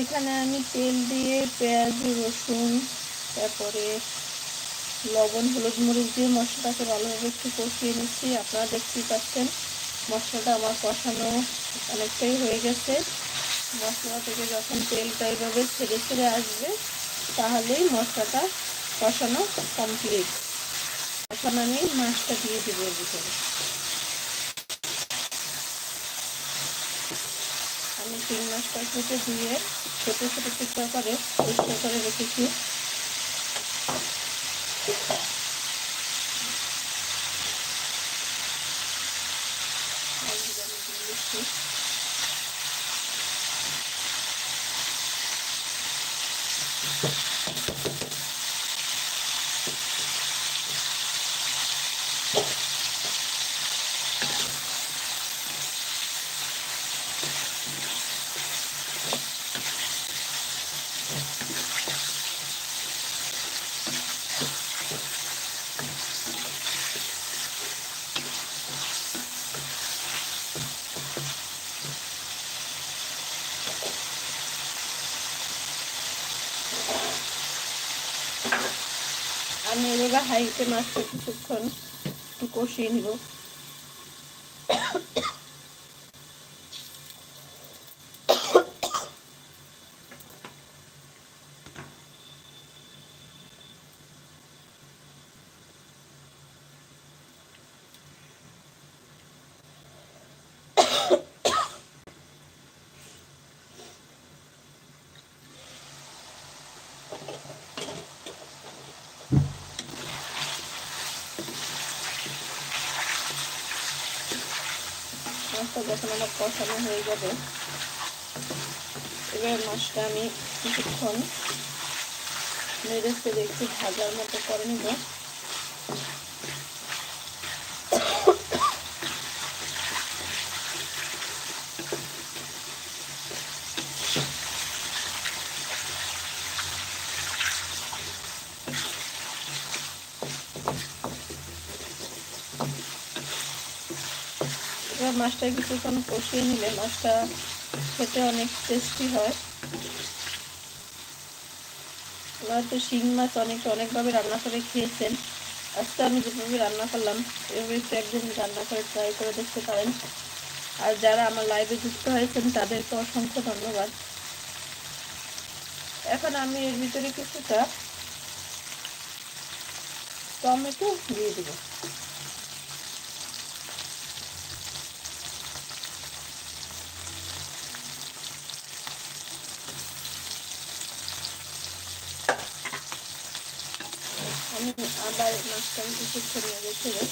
এখানে আমি তেল দিয়ে পেঁয়াজ, রসুন, তারপরে লবণ, হলুদ মরিচ দিয়ে মশলাটাকে ভালোভাবে একটু কষিয়ে নিচ্ছি। আপনারা দেখতেই পাচ্ছেন মশলাটা আমার কষানো অনেকটাই হয়ে গেছে। মশলা থেকে যখন তেলটা এইভাবে ছেড়ে ছেড়ে আসবে, তাহলেই মশলাটা কষানো কমপ্লিট এখন আমি মাছটা দিয়ে দেবো ভিতরে। তিন মাছটা কেটে দিয়ে ছোটো ছোটো টুকরা করে পরিষ্কার করে রেখেছি। আমি এভাবে হাইতে মাছটা কিছুক্ষণ কষিয়ে নিব। মাছটা যখন আমার কষানো হয়ে যাবে। এবার মাছটা আমি কিছুক্ষণ নেড়ে দেখছি ভাজার মতো করে নিব। এবার মাছটা কিছুক্ষণ কষিয়ে নিলে মাছটা খেতে অনেক টেস্টি হয়। আমরা তো শিং মাছ অনেক অনেকভাবে রান্না করে খেয়েছেন। আজকে আমি যেভাবে রান্না করলাম, এভাবে একটু একদিন রান্না করে ট্রাই করে দেখতে পারেন। আর যারা আমার লাইভে যুক্ত হয়েছেন, তাদেরকে অসংখ্য ধন্যবাদ। এখন আমি এর ভিতরে কিছুটা টমেটো দিয়ে দেবো। আমি আবার মাছটা কিছুক্ষণ রেখে দেব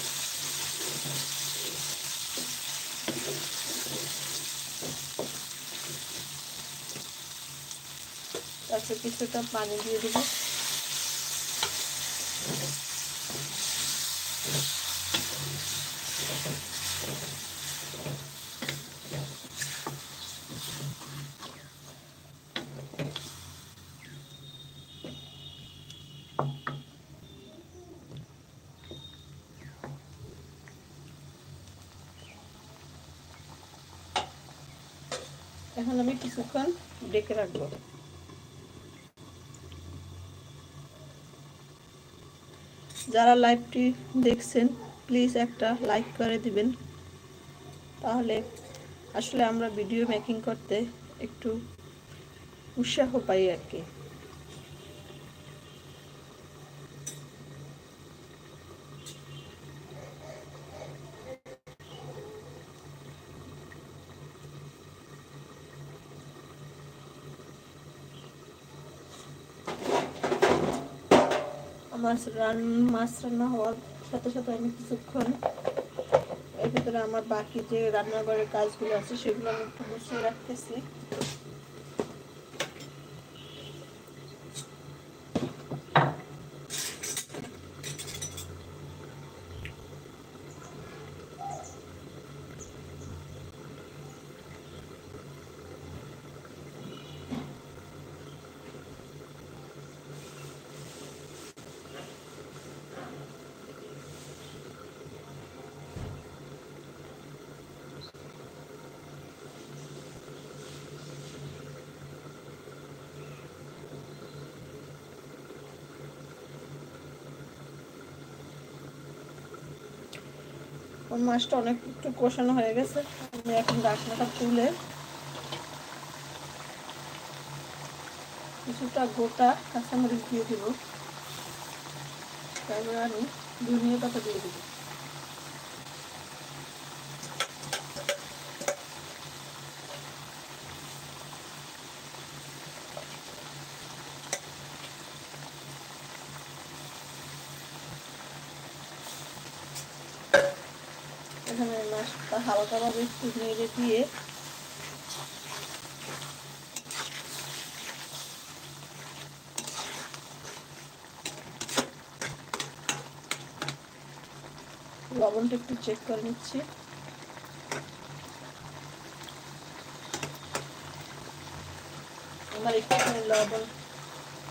তারপর কিছুটা পানি দিয়ে দেবো। এখন আমি কিছুক্ষণ ডেকে রাখব। যারা লাইভটি দেখছেন প্লিজ একটা লাইক করে দিবেন। তাহলে আসলে আমরা ভিডিও মেকিং করতে একটু উৎসাহ পাই আর কি। রান, মাছ রান্না হওয়ার সাথে সাথে আমি কিছুক্ষণ এর ভিতরে আমার বাকি যে রান্নাঘরের কাজগুলো আছে, সেগুলো আমি একটু গুছিয়ে রাখতেছি। আমার মাছটা অনেক একটু কষানো হয়ে গেছে। আমি এখন ডাকনাটা তুলে কিছুটা গোটা কাঁচামরিচ দিয়ে দিব। তারপরে আমি ধনিয়া পাতা দিয়ে দিব এখানে মাছটা হালকাভাবে একটু নেড়ে দিয়ে লবণটা একটু চেক করে নিচ্ছি। আমার একটুখানি লবণ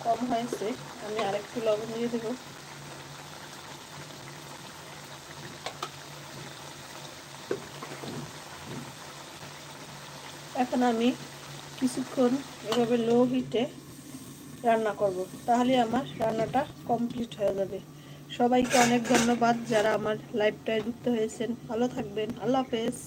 কম হয়েছে, আমি আরেকটু লবণ দিয়ে দেবো। এখন আমি কিছুক্ষণ এভাবে লো হিটে রান্না করব। তাহলে আমার রান্নাটা কমপ্লিট হয়ে যাবে। সবাইকে অনেক ধন্যবাদ যারা আমার লাইফটায় যুক্ত হয়েছেন। ভালো থাকবেন। আল্লাহ হাফেজ।